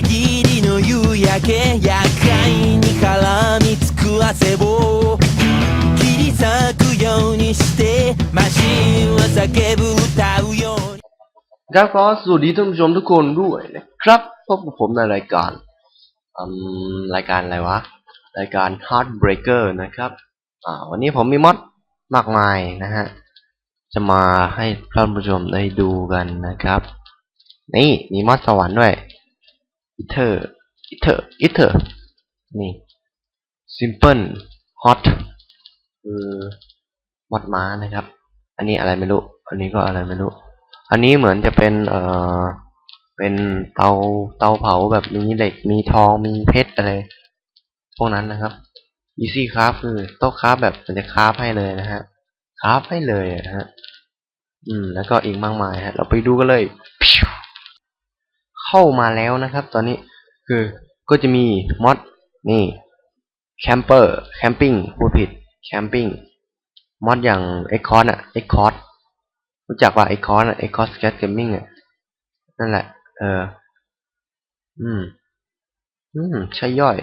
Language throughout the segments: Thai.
ぎりの夕焼け厄介に絡みつく汗を切り裂くようにしてマシンは叫ぶ歌うように ครับก็สวัสดีท่านผู้ชมทุกคนด้วยนะครับพบกับผมในรายการอืมรายการอะไรวะ รายการ Heartbreaker นะครับ อ่า วันนี้ผมมีมอดมากมายนะฮะ จะมาให้ท่านผู้ชมได้ดูกันนะครับ นี่มีมอดสวรรค์ด้วย อิเทอร์อิเทอร์อิเทอนี่ Simple Hot คือมดม้านะครับ อันนี้อะไรไม่รู้ อันนี้ก็อะไรไม่รู้ อันนี้เหมือนจะเป็น เอ่อ เป็นเตา เตาเผาแบบมีเหล็ก มีทอง มีเพชรอะไร พวกนั้นนะครับ Easy Craft คือโต๊ะคราฟแบบมันจะคราฟให้เลยนะฮะ คราฟให้เลยนะฮะ อืม แล้วก็อีกมากมายฮะ เราไปดูกันเลยพิว เข้ามาแล้วนะครับ ตอนนี้คือก็จะมีมอดนี่แคมเปอร์แคมปิ้งพูดผิดแคมปิ้งมอดอย่าง e x c o r อะ e x c o r รู้จักว่า e x c o r อะ e x c o r Scat Gaming อะนั่นแหละ เออ อืม อืม ใช่ย่อย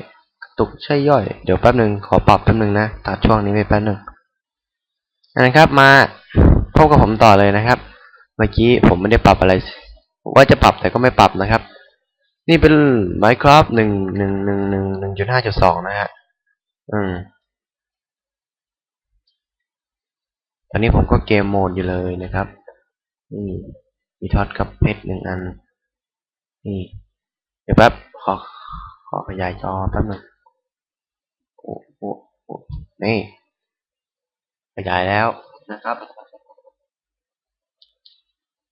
ตุกใช่ย่อย เดี๋ยวแป๊บหนึ่งขอปรับแป๊บหนึ่งนะ ตัดช่วงนี้ไปแป๊บหนึ่งนะครับ มาพบกับผมต่อเลยนะครับ เมื่อกี้ผมไม่ได้ปรับอะไร ว่าจะปรับแต่ก็ไม่ปรับนะครับ นี่เป็น Minecraft หนึ่งหนึ่งหนึ่งหนึ่งหนึ่งจุดห้าจุดสองนะฮะอืมตอนนี้ผมก็เกมโหมดอยู่เลยนะครับนี่มีท็อตกับเพชรหนึ่งอัน นี่ เดี๋ยวแป๊บขอขอขยายจอแป๊บหนึ่งโอ้โหนี่ขยายแล้วนะครับ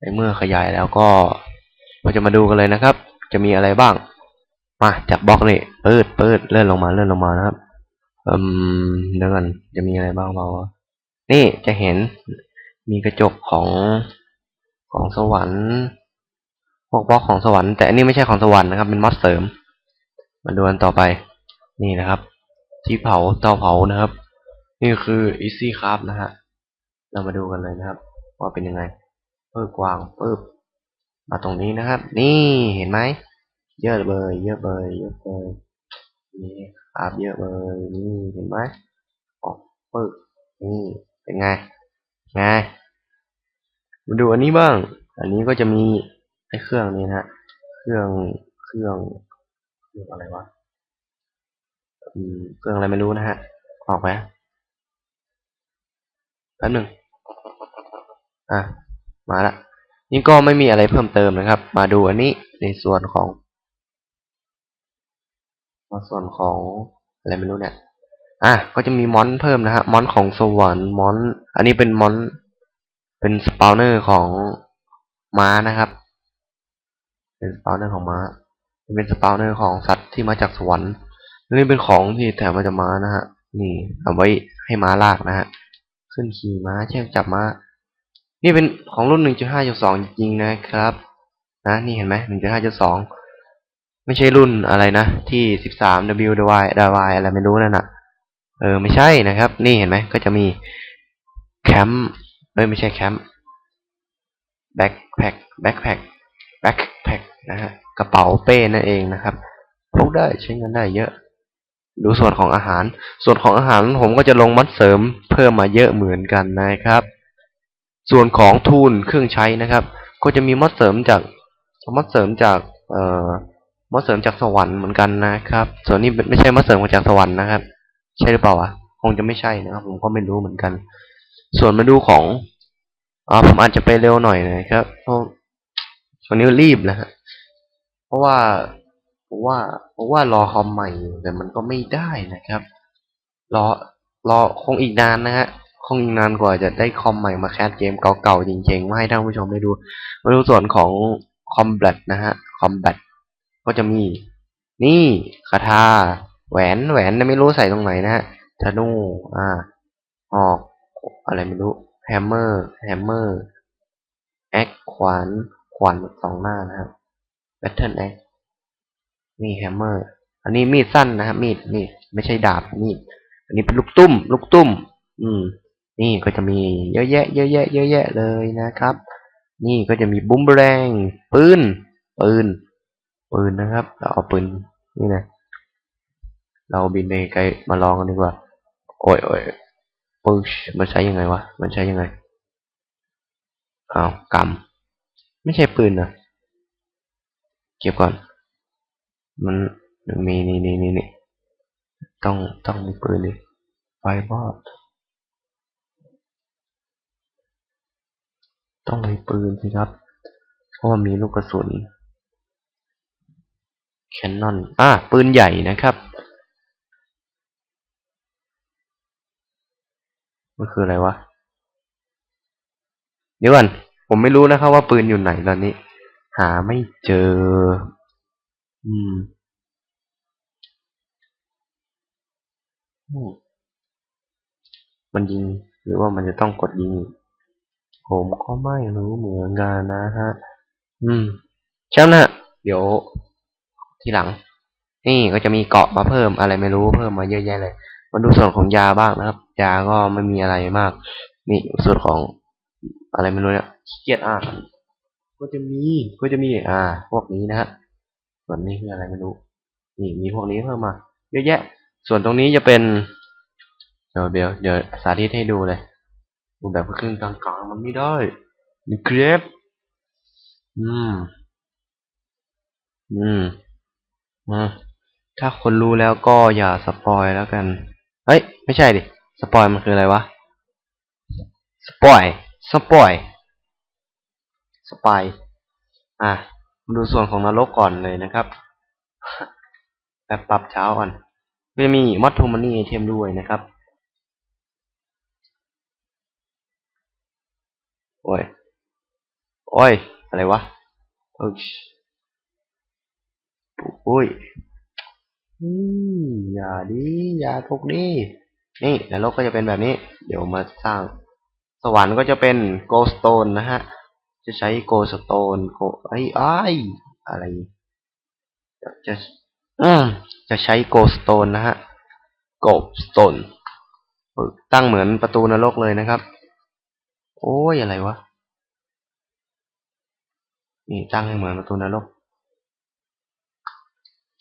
ในเมื่อขยายแล้วก็เราจะมาดูกันเลยนะครับ จะมีอะไรบ้าง มาจากบล็อกนี่เปิดเปิดเลื่อนลงมาเลื่อนลงมานะครับอืมเดี๋ยวกันจะมีอะไรบ้างเรานี่จะเห็นมีกระจกของของสวรรค์พวกบล็อกของสวรรค์แต่อันนี้ไม่ใช่ของสวรรค์นะครับ เป็นมอดเสริม มาดูกันต่อไป นี่นะครับ ที่เผาเตาเผานะครับ นี่คือ easy craft นะฮะเรามาดูกันเลยนะครับ ว่าเป็นยังไง เพิ่มกวางปึ๊บมาตรงนี้นะครับ นี่เห็นไหมเยอะเลยเยอะเลยเยอะเลยนี่ครับเยอะเลยนี่เห็นไหมออกปึ๊บนี่เป็นไงไงมาดูอันนี้บ้าง อันนี้ก็จะมีไอ้เครื่องนี้นะฮะเครื่องเครื่องเครื่องอะไรวะอืมเครื่องอะไรไม่รู้นะฮะออกไปแป๊บหนึ่งอะ มาละนี่ก็ไม่มีอะไรเพิ่มเติมนะครับ มาดูอันนี้ในส่วนของในส่วนของอะไรไม่รู้เนี่ยอะก็จะมีมอนเพิ่มนะฮะมอนของสวรรค์มอน อันนี้เป็นมอนเป็นสปาวเนอร์ของม้านะครับ เป็นสปาวเนอร์ของม้าเป็นสปาวเนอร์ของสัตว์ที่มาจากสวรรค์นี่เป็นของที่แถมมาจากม้านะฮะนี่เอาไว้ให้ม้าลากนะฮะขึ้นขี่ม้าเชือกจับม้า นี่เป็นของรุ่น 1.5.2 จริงๆนะครับ นะนี่เห็นไหม1.5.2 ไม่ใช่รุ่นอะไรนะ ที่ 13 W Y Y อะไรไม่รู้นั่นน่ะ เออ ไม่ใช่นะครับ นี่เห็นไหมก็จะมีแคมป์เอ้ยไม่ใช่แคมป์แบ็คแพ็คแบ็คแพ็คแบ็คแพ็คนะฮะกระเป๋าเป้นั่นเองนะครับพกได้ใช้เงินได้เยอะ ดูส่วนของอาหาร ส่วนของอาหารผมก็จะลงมัดเสริมเพิ่มมาเยอะเหมือนกันนะครับ ส่วนของทูลเครื่องใช้นะครับ ก็จะมีมัดเสริมจากมัดเสริมจากเอ่อมัดเสริมจากสวรรค์เหมือนกันนะครับ ส่วนนี้ไม่ใช่มัดเสริมมาจากสวรรค์นะครับ ใช่หรือเปล่าวะคงจะไม่ใช่นะครับ ผมก็ไม่รู้เหมือนกัน ส่วนมาดูของอ่าผมอาจจะไปเร็วหน่อยนะครับเพราะวงนี้รีบนะฮะเพราะว่าเพราะว่าเพราะว่ารอคอมใหม่แต่มันก็ไม่ได้นะครับ รอรอคงอีกนานนะฮะ คงอีกนานกว่าจะได้คอมใหม่มาแคสเกมเก่าๆจริงๆมาให้ท่านผู้ชมได้ดู มาดูส่วนของคอมแบทนะฮะคอมแบทก็จะมี นี่คาถาแหวนแหวนไม่รู้ใส่ตรงไหนนะฮะธนูอ่าออกอะไรไม่รู้แฮมเมอร์แฮมเมอร์แอคขวานขวานสองหน้านะครับแบทเทิลแอคนี่แฮมเมอร์อันนี้มีดสั้นนะครับมีดมีดไม่ใช่ดาบมีดอันนี้เป็นลูกตุ้ม ลูกตุ้ม อืม นี่ก็จะมีเยอะแยะ เยอะแยะ เยอะแยะเลยนะครับ นี่ก็จะมีบุ้มแรงปืนปืนปืนนะครับเราเอาปืนนี่นะเราบินไปไกลมาลองกันดีกว่า โอ้ยโอ้ยปึ๊ชมันใช้ยังไงวะ มันใช้ยังไงอ้าวกำไม่ใช่ปืนนะเก็บก่อน มันมีนี่นี่นี่นี่ต้องต้องมีปืนดิไฟบอด ต้องมีปืนสิครับ เพราะว่ามีลูกกระสุนแคนนอนอะปืนใหญ่นะครับมันคืออะไรวะ เดี๋ยวก่อน ผมไม่รู้นะครับว่าปืนอยู่ไหนตอนนี้ หาไม่เจอ อืมมันยิง หรือว่ามันจะต้องกดยิง ผมก็ไม่รู้เหมือนกันนะฮะ อืมช่างนะเดี๋ยว ทีหลัง นี่ก็จะมีเกาะมาเพิ่มอะไรไม่รู้เพิ่มมาเยอะแยะเลย มาดูส่วนของยาบ้างนะครับ ยาก็ไม่มีอะไรมาก นี่ส่วนของอะไรไม่รู้เนี่ยเกียจอ่าก็จะมีก็จะมีอ่า พวกนี้นะฮะ ส่วนนี้คืออะไรไม่รู้ นี่มีพวกนี้เพิ่มมา เยอะแยะ ส่วนตรงนี้จะเป็น เดี๋ยวเดี๋ยวเดี๋ยวสาธิตให้ดูเลย ดูแบบครึ่งกลางๆมันไม่ได้นี่เครปอืม อืมอ่าถ้าคนรู้แล้วก็อย่าสปอยแล้วกัน เฮ้ย ไม่ใช่ดิ สปอยมันคืออะไรวะ สปอย สปอย สปาย อะมาดูส่วนของนรกก่อนเลยนะครับแบบปรับเช้าก่อนจะมีมัตทูมันนี่ไอเทมด้วยนะครับ โอ้ย โอ้ย อะไรวะเอ้ยอุ้ยอืมอย่าดิอย่าทุกดินี่นรกก็จะเป็นแบบนี้ เดี๋ยวมาสร้าง สวรรค์ก็จะเป็นโกลสโตนนะฮะ จะใช้โกลสโตนโกไอ้ไอ้อะไร จะจะใช้โกลสโตนนะฮะโกลสโตนตั้งเหมือนประตูนรกเลยนะครับ โอ้ยอะไรวะ นี่ตั้งให้เหมือนประตูนรก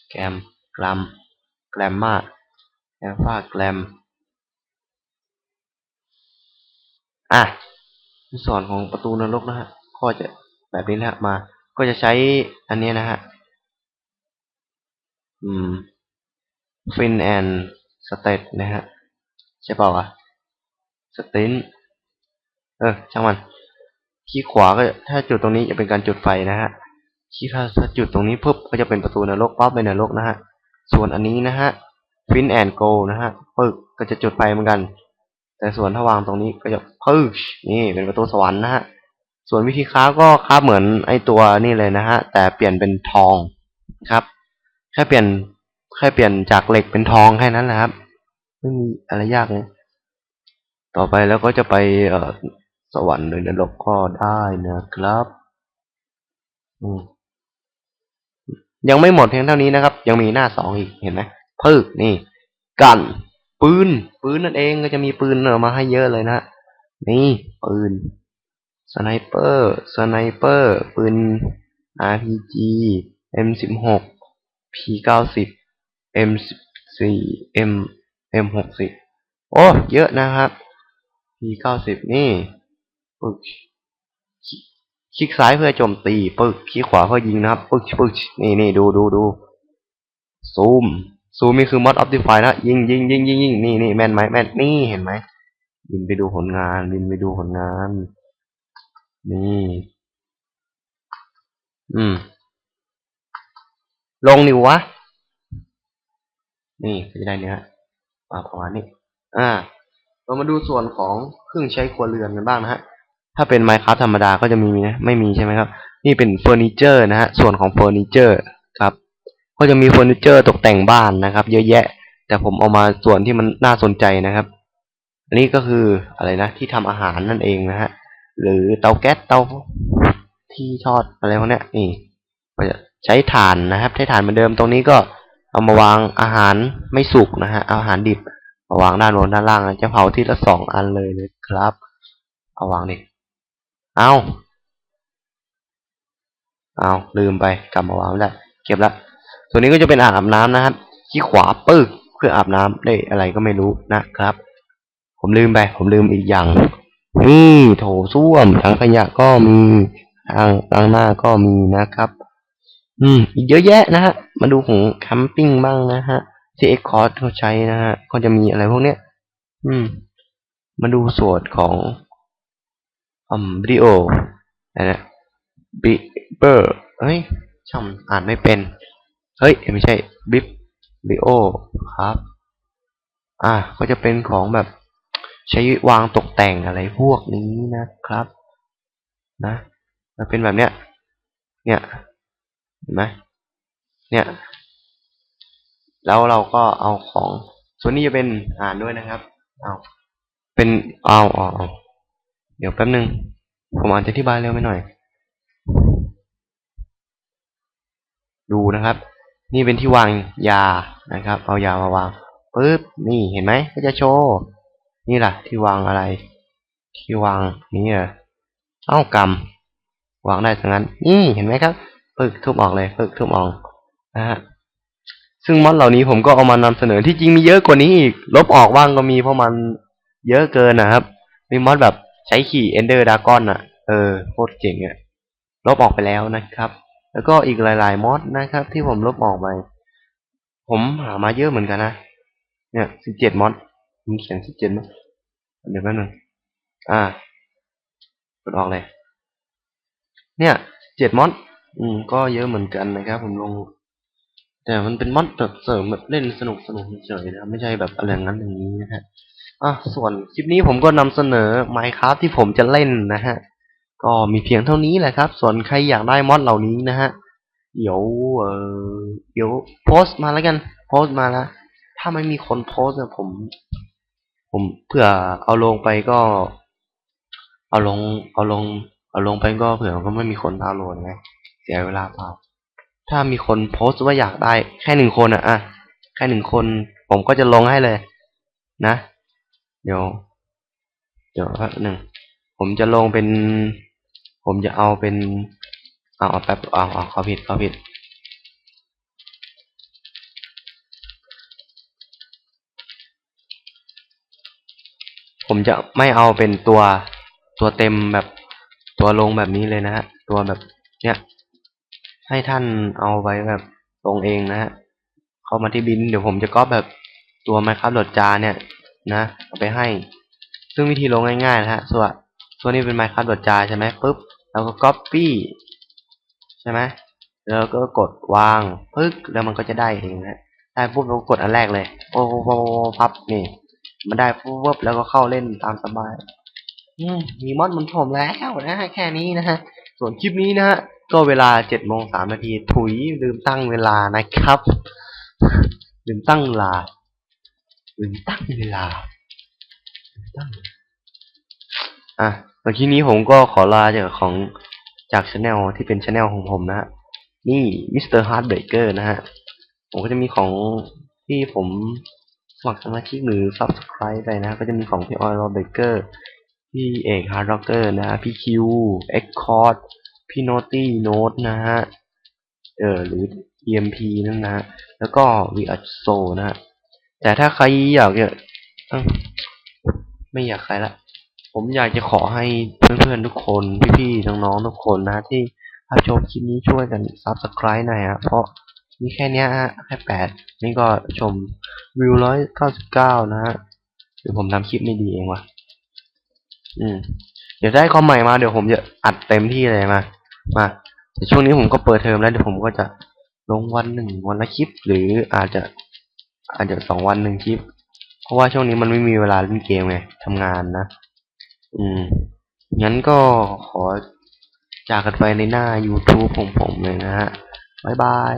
แกรมกรัมแกรมมาแอลฟาแกรมอะในส่วนของประตูนรกนะฮะ ก็จะแบบนี้นะฮะ มา ก็จะใช้อันนี้นะฮะ อืม ฟินแอนสเตตนะฮะ ใช่เปล่าวะสติน เออช่างมันขี้ขวาก็ถ้าจุดตรงนี้จะเป็นการจุดไฟนะฮะขี้ถ้าถ้าจุดตรงนี้ปุ๊บก็จะเป็นประตูนรกปั๊บเป็นนรกนะฮะส่วนอันนี้นะฮะฟินแอนโกนะฮะปึ๊กก็จะจุดไฟเหมือนกัน แต่ส่วนถ้าวางตรงนี้ก็จะพึ่งนี่เป็นประตูสวรรค์นะฮะส่วนวิธีค้าก็ค้าเหมือนไอตัวนี่เลยนะฮะแต่เปลี่ยนเป็นทองครับแค่เปลี่ยนแค่เปลี่ยนจากเหล็กเป็นทองแค่นั้นแหละครับไม่มีอะไรยากเลยต่อไปแล้วก็จะไปเอ่อ สวรรค์หรือนรกก็ได้นะครับ ยังไม่หมดเพียงเท่านี้นะครับ ยังมีหน้าสองอีกเห็นไหมพึ่งนี่ กัน ปืน ปืนนั่นเองก็จะมีปืนเอามาให้เยอะเลยนะนี่ปืนสไนเปอร์สไนเปอร์ปืน RPG M16 P90 M14 M M60 โอ้ เยอะนะครับ P90 นี่ ปึ๊กคลิกซ้ายเพื่อโจมตี ปึ๊กคลิกขวาเพื่อยิงนะครับ ปึ๊กปึ๊กนี่นี่ดูดูดูซูมซูมนี่คือ mod optify นะยิงยิงยิงยิงยิงนี่นี่แม่นไหมแม่นนี่เห็นไหมบินไปดูผลงานบินไปดูผลงาน นี่ อืม ลงนิววะ นี่จะได้เนื้อมาประมาณนี้ อ่า เรามาดูส่วนของเครื่องใช้ครัวเรือนกันบ้างนะฮะ ถ้าเป็น Minecraft ธรรมดาก็จะมีนะ ไม่มีใช่ไหมครับ นี่เป็นเฟอร์นิเจอร์นะฮะ ส่วนของเฟอร์นิเจอร์ครับ ก็จะมีเฟอร์นิเจอร์ตกแต่งบ้านนะครับ เยอะแยะ แต่ผมเอามาส่วนที่มันน่าสนใจนะครับ อันนี้ก็คืออะไรนะ ที่ทำอาหารนั่นเองนะฮะ หรือเตาแก๊สเตาที่ทอดอะไรพวกนี้นี่ก็จะใช้ถ่านนะครับ ใช้ถ่านเหมือนเดิม ตรงนี้ก็เอามาวางอาหารไม่สุกนะฮะ อาหารดิบมาวางด้านบนด้านล่างนะจะเผาทีละสองอันเลยนะครับ เอาวางดิ เอาเอาลืมไปกลับมาวางได้ เก็บละส่วนนี้ก็จะเป็นอ่างอาบน้ำนะครับที่ขวาปึ๊กเพื่ออาบน้ำได้อะไรก็ไม่รู้นะครับ ผมลืมไป ผมลืมอีกอย่าง นี่โถส้วมถังขยะก็มีทางล้างหน้าก็มีนะครับ อืม อีกเยอะแยะนะฮะ มาดูของแคมปิ้งบ้างนะฮะ ที่เอ็กคอร์ดเขาใช้นะฮะก็จะมีอะไรพวกเนี้ย อืม มาดูส่วนของ อืมวิโออะไรนะบิเบอร์เฮ้ยช่องอ่านไม่เป็น เฮ้ย ไม่ใช่บิบบิโอครับ อ่าก็จะเป็นของแบบใช้วางตกแต่งอะไรพวกนี้นะครับ นะมันเป็นแบบเนี้ย เนี่ยเห็นไหมเนี่ย แล้วเราก็เอาของ ส่วนนี้จะเป็นอ่านด้วยนะครับ เอาเป็นเอาเอาเอา ดี๋ยวแป๊บนึง ผมอ่านจะอธิบายเร็วไปหน่อย ดูนะครับ นี่เป็นที่วางยานะครับ เอายามาวางปึ๊บนี่เห็นไหมก็จะโชว์นี่ล่ะ ที่วางอะไร ที่วางนี่เหรอเอ้ากำวางได้ทั้งนั้นนี่เห็นไหมครับปึ๊กทุบออกเลยปึ๊กทุบออกนะฮะซึ่งมอดเหล่านี้ผมก็เอามานำเสนอที่จริงมีเยอะกว่านี้อีก ลบออกบ้างก็มีเพราะมันเยอะเกินนะครับ มีมอดแบบ ใช้ขี่ Ender Dragon อะ เออโคตรเจ๋งอะ ลบออกไปแล้วนะครับ แล้วก็อีกหลายๆมอดนะครับ ที่ผมลบออกไป ผมหามาเยอะเหมือนกันนะ เนี่ยสิบเจ็ดมอดผมเขียนสิบเจ็ดมอดเดี๋ยวแป๊บนึงอ่ากดออกเลย เนี่ยเจ็ดมอดอืม ก็เยอะเหมือนกันนะครับ ผมลง แต่มันเป็นมอดแบบเสริมแบบเล่นสนุกสนุกเฉยๆนะไม่ใช่แบบอะไรงั้นอย่างนี้นะฮะ อะส่วนคลิปนี้ผมก็นำเสนอ Minecraft ที่ผมจะเล่นนะฮะ ก็มีเพียงเท่านี้แหละครับ ส่วนใครอยากได้มอดเหล่านี้นะฮะ เดี๋ยวเออเดี๋ยวโพสต์มาแล้วกันโพสต์มาแล้วถ้าไม่มีคนโพสต์นี่ยผม ผมเผื่อเอาลงไปก็ เอาลง เอาลง เอาลงไปก็เผื่อก็ไม่มีคนดาวน์โหลดไงเสียเวลาเปล่าถ้ามีคนโพสต์ว่าอยากได้ แค่หนึ่งคนอะอะแค่หนึ่งคน ผมก็จะลงให้เลย นะ เดี๋ยว เดี๋ยวแป๊บหนึ่งผมจะลงเป็น ผมจะเอาเป็นเอาเอาแป๊บเอาเอาเขาผิดเขาผิดผมจะไม่เอาเป็นตัวตัวเต็มแบบตัวลงแบบนี้เลยนะฮะ ตัวแบบเนี้ย ให้ท่านเอาไว้แบบลงเองนะฮะ เข้ามาที่บิน เดี๋ยวผมจะก๊อปแบบตัวไมครับโหลดจาเนี่ย นะเอาไปให้ ซึ่งวิธีลงง่ายๆนะฮะส่วนส่วนนี้เป็นไมครับโหลดจาใช่ไหมปุ๊บเราก็ copy ใช่ไหมแล้วก็กดวางปึ๊กแล้วมันก็จะได้เองนะได้ปุ๊บเราก็กดอันแรกเลย โอ้โหพับนี่มันได้ปุ๊บแล้วก็เข้าเล่นตามสบายมีมอดมันผมแล้วนะแค่นี้นะฮะส่วนคลิปนี้นะฮะก็เวลาเจ็ดโมงสามนาทีถุยลืมตั้งเวลานะครับ ลืมตั้งเวลา ลืมตั้งเวลาลืมตั้งอะตอนคลิปนี้ผมก็ขอลาจากของจากช anel ที่เป็นช anel ของผมนะฮะนี่มิสเตอร์ฮาร์ดเบเกอร์นะฮะ ผมก็จะมีของที่ผมสมัครสมาชิกหรือ subscribe ไปนะ ก็จะมีของพี่ออยล์เบเกอร์พี่เอกฮาร์ดร็อกเกอร์นะฮะพี่คิวเอ็กคอร์ดพี่โนตี้โนตนะฮะ เออหรือ EMP นั่นนะฮะแล้วก็ v ีอัโซนะฮะ แต่ถ้าใครอยากจะไม่อยากใครละ ผมอยากจะขอให้เพื่อนๆทุกคน พี่ๆน้องๆทุกคนนะที่รับชมคลิปนี้ช่วยกัน subscribe หน่อยฮะเพราะมีแค่นี้ฮะแค่แปดนี่ก็ชมวิวร้อยเก้าสิบเก้านะฮะเดี๋ยวผมทำคลิปไม่ดีเองวะอืม เดี๋ยวได้คอมใหม่มาเดี๋ยวผมจะอัดเต็มที่เลยมา มาแต่ช่วงนี้ผมก็เปิดเทอมแล้วเดี๋ยวผมก็จะลงวันหนึ่งวันละคลิป หรืออาจจะ อาจจะสองวันหนึ่งคลิป เพราะว่าช่วงนี้มันไม่มีเวลาเล่นเกมไงทำงานนะ อืม งั้นก็ขอจากกันไปในหน้า YouTube ของผมเลยนะฮะ บ๊ายบาย